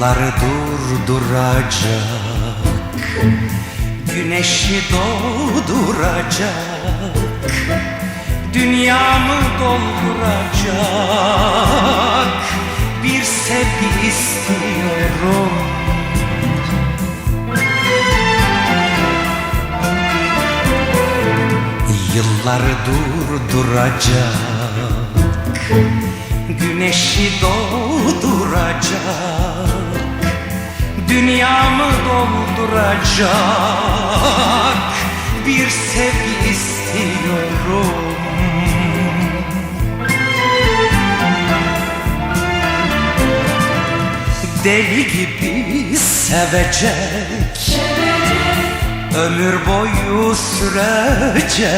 doğduracak Güneşi doğduracak Dünyamı dolduracak. Bir sevgi istiyorum. Yılları durduracak. Güneşi doğduracak Dünyamı dolduracak Bir sevgi istiyorum. Deli gibi sevecek Ömür boyu sürecek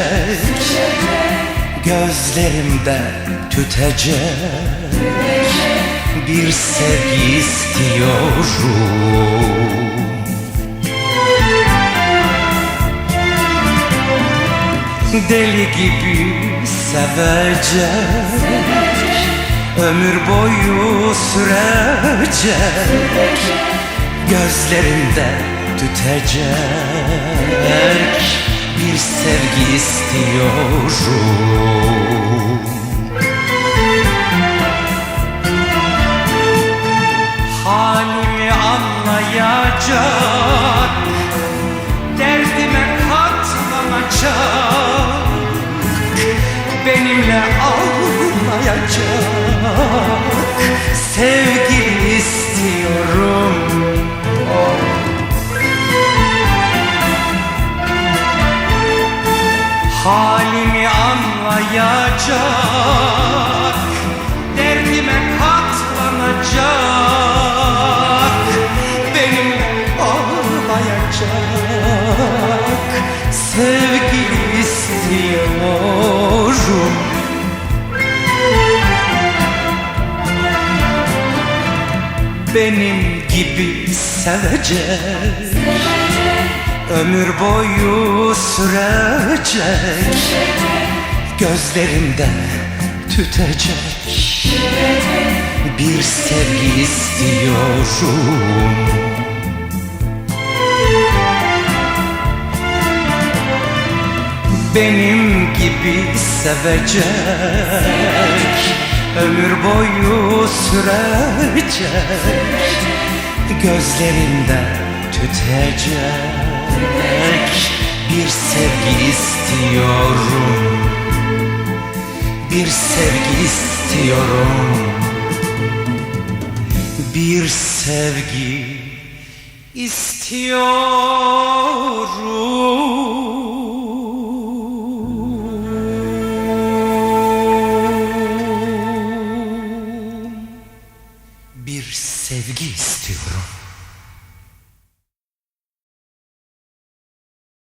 Gözlerimde tütecek Bir sevgi istiyorum. Deli gibi sevecek Ömür boyu sürecek Gözlerinde tütecek Bir sevgi istiyorum ağlayacak Sevgi istiyorum. Halimi anlayacak. Derdime katlanacak. Benimle ağlayacak. Sevgi Benim gibi sevecek. Ömür boyu sürecek. Gözlerimde tütecek. Bir sevgi istiyorum. Benim gibi sevecek Ömür boyu sürecek. Gözlerinde tütecek. Bir sevgi istiyorum. Bir sevgi istiyorum. Bir sevgi istiyorum bir sevgi istiyorum.